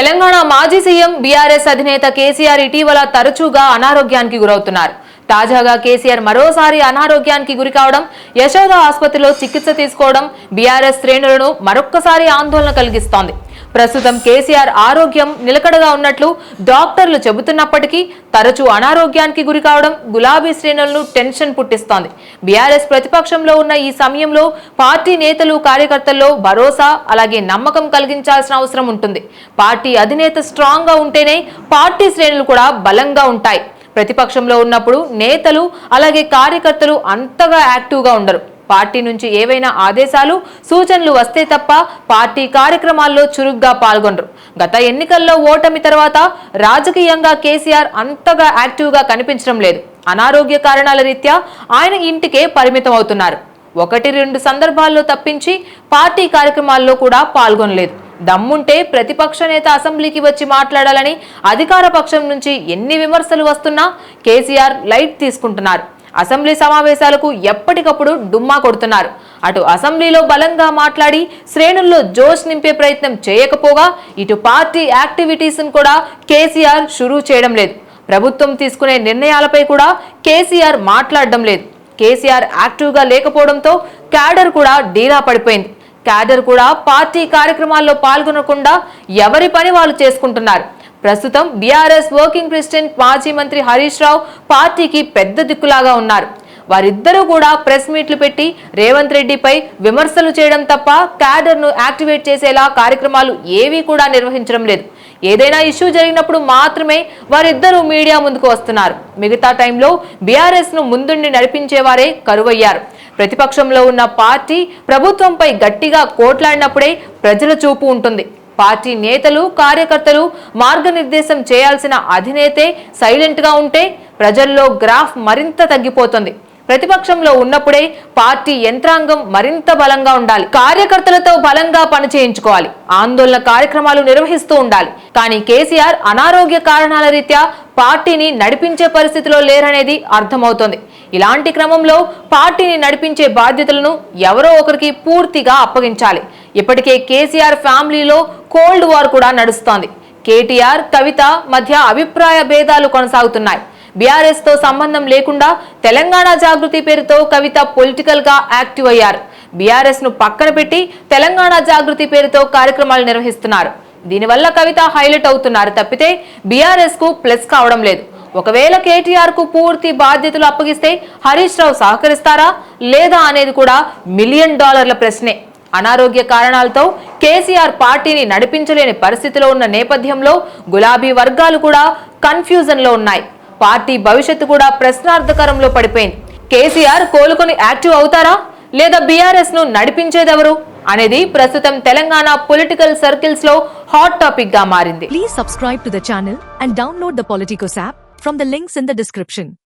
తెలంగాణ మాజీ CM BRS అధినేత కేసీఆర్ ఇటీవల తరచుగా అనారోగ్యానికి గురవుతున్నారు. తాజాగా కేసీఆర్ మరోసారి అనారోగ్యానికి గురి కావడం యశోద ఆసుపత్రిలో చికిత్స తీసుకోవడం బీఆర్ఎస్ శ్రేణులను మరొక్కసారి ఆందోళన కలిగిస్తోంది. ప్రస్తుతం కేసీఆర్ ఆరోగ్యం నిలకడగా ఉన్నట్లు డాక్టర్లు చెబుతున్నప్పటికీ తరచూ అనారోగ్యానికి గురి కావడం గులాబీ శ్రేణులను టెన్షన్ పుట్టిస్తోంది. బీఆర్ఎస్ ప్రతిపక్షంలో ఉన్న ఈ సమయంలో పార్టీ నేతలు కార్యకర్తల్లో భరోసా అలాగే నమ్మకం కలిగించాల్సిన అవసరం ఉంటుంది. పార్టీ అధినేత స్ట్రాంగ్గా ఉంటేనే పార్టీ శ్రేణులు కూడా బలంగా ఉంటాయి. ప్రతిపక్షంలో ఉన్నప్పుడు నేతలు అలాగే కార్యకర్తలు అంతగా యాక్టివ్గా ఉండరు. పార్టీ నుంచి ఏవైనా ఆదేశాలు సూచనలు వస్తే తప్ప పార్టీ కార్యక్రమాల్లో చురుగ్గా పాల్గొనరు. గత ఎన్నికల్లో ఓటమి తర్వాత రాజకీయంగా కేసీఆర్ అంతగా యాక్టివ్గా కనిపించడం లేదు. అనారోగ్య కారణాల రీత్యా ఆయన ఇంటికే పరిమితం అవుతున్నారు ఒకటి రెండు సందర్భాల్లో తప్పించి పార్టీ కార్యక్రమాల్లో కూడా పాల్గొనలేదు. దమ్ముంటే ప్రతిపక్ష నేత అసెంబ్లీకి వచ్చి మాట్లాడాలని అధికార పక్షం నుంచి ఎన్ని విమర్శలు వస్తున్నా కేసీఆర్ లైట్ తీసుకుంటున్నారు. అసెంబ్లీ సమావేశాలకు ఎప్పటికప్పుడు డుమ్మా కొడుతున్నారు. అటు అసెంబ్లీలో బలంగా మాట్లాడి శ్రేణుల్లో జోష్ నింపే ప్రయత్నం చేయకపోగా ఇటు పార్టీ యాక్టివిటీస్ను కూడా కేసీఆర్ షురూ చేయడం లేదు. ప్రభుత్వం తీసుకునే నిర్ణయాలపై కూడా కేసీఆర్ మాట్లాడడం లేదు. కేసీఆర్ యాక్టివ్గా లేకపోవడంతో క్యాడర్ కూడా డీలా పడిపోయింది. క్యాడర్ కూడా పార్టీ కార్యక్రమాల్లో పాల్గొనకుండా ఎవరి పని వాళ్ళు చేసుకుంటున్నారు? ప్రస్తుతం బీఆర్ఎస్ వర్కింగ్ ప్రెసిడెంట్ మాజీ మంత్రి హరీష్ రావు పార్టీకి పెద్ద దిక్కులాగా ఉన్నారు. వారిద్దరూ కూడా ప్రెస్ మీట్లు పెట్టి రేవంత్ రెడ్డిపై విమర్శలు చేయడం తప్ప క్యాడర్ను యాక్టివేట్ చేసేలా కార్యక్రమాలు ఏవీ కూడా నిర్వహించడం లేదు. ఏదైనా ఇష్యూ జరిగినప్పుడు మాత్రమే వారిద్దరూ మీడియా ముందుకు వస్తున్నారు. మిగతా టైంలో బీఆర్ఎస్ను ముందుండి నడిపించేవారే కరువయ్యారు. ప్రతిపక్షంలో ఉన్న పార్టీ ప్రభుత్వంపై గట్టిగా కోట్లాడినప్పుడే ప్రజల చూపు ఉంటుంది. పార్టీ నేతలు కార్యకర్తలు మార్గనిర్దేశం చేయాల్సిన అధినేతే సైలెంట్గా ఉంటే ప్రజల్లో గ్రాఫ్ మరింత తగ్గిపోతుంది. ప్రతిపక్షంలో ఉన్నప్పుడే పార్టీ యంత్రాంగం మరింత బలంగా ఉండాలి. కార్యకర్తలతో బలంగా పనిచేయించుకోవాలి. ఆందోళన కార్యక్రమాలు నిర్వహిస్తూ ఉండాలి. కానీ కేసీఆర్ అనారోగ్య కారణాల రీత్యా పార్టీని నడిపించే పరిస్థితిలో లేరనేది అర్థమవుతోంది. ఇలాంటి క్రమంలో పార్టీని నడిపించే బాధ్యతలను ఎవరో ఒకరికి పూర్తిగా అప్పగించాలి. ఇప్పటికే కేసీఆర్ ఫ్యామిలీలో కోల్డ్ వార్ కూడా నడుస్తోంది. కేటీఆర్ కవిత మధ్య అభిప్రాయ భేదాలు కొనసాగుతున్నాయి. బీఆర్ఎస్తో సంబంధం లేకుండా తెలంగాణ జాగృతి పేరుతో కవిత పొలిటికల్గా యాక్టివ్ అయ్యారు. బీఆర్ఎస్ను పక్కన పెట్టి తెలంగాణ జాగృతి పేరుతో కార్యక్రమాలు నిర్వహిస్తున్నారు. దీనివల్ల కవిత హైలైట్ అవుతున్నారు తప్పితే బీఆర్ఎస్కు ప్లస్ కావడం లేదు. ఒకవేళ కేటీఆర్కు పూర్తి బాధ్యతలు అప్పగిస్తే హరీష్ రావు సహకరిస్తారా లేదా అనేది కూడా మిలియన్ డాలర్ల ప్రశ్నే. అనారోగ్య కారణాలతో కేసీఆర్ పార్టీని నడిపించలేని పరిస్థితిలో ఉన్న నేపథ్యంలో గులాబీ వర్గాలు కూడా కన్ఫ్యూజన్లో ఉన్నాయి. పార్టీ భవిష్యత్తు కూడా ప్రశ్నార్థకరంలో పడిపోయింది. కేసీఆర్ కోలుకొని యాక్టివ్ అవుతారా? లేదా బీఆర్ఎస్ను నడిపించేదెవరు? అనేది ప్రస్తుతం తెలంగాణ పొలిటికల్ సర్కిల్స్లో హాట్ టాపిక్గా మారింది. Please subscribe to the channel and download the Politicos app from the links in the description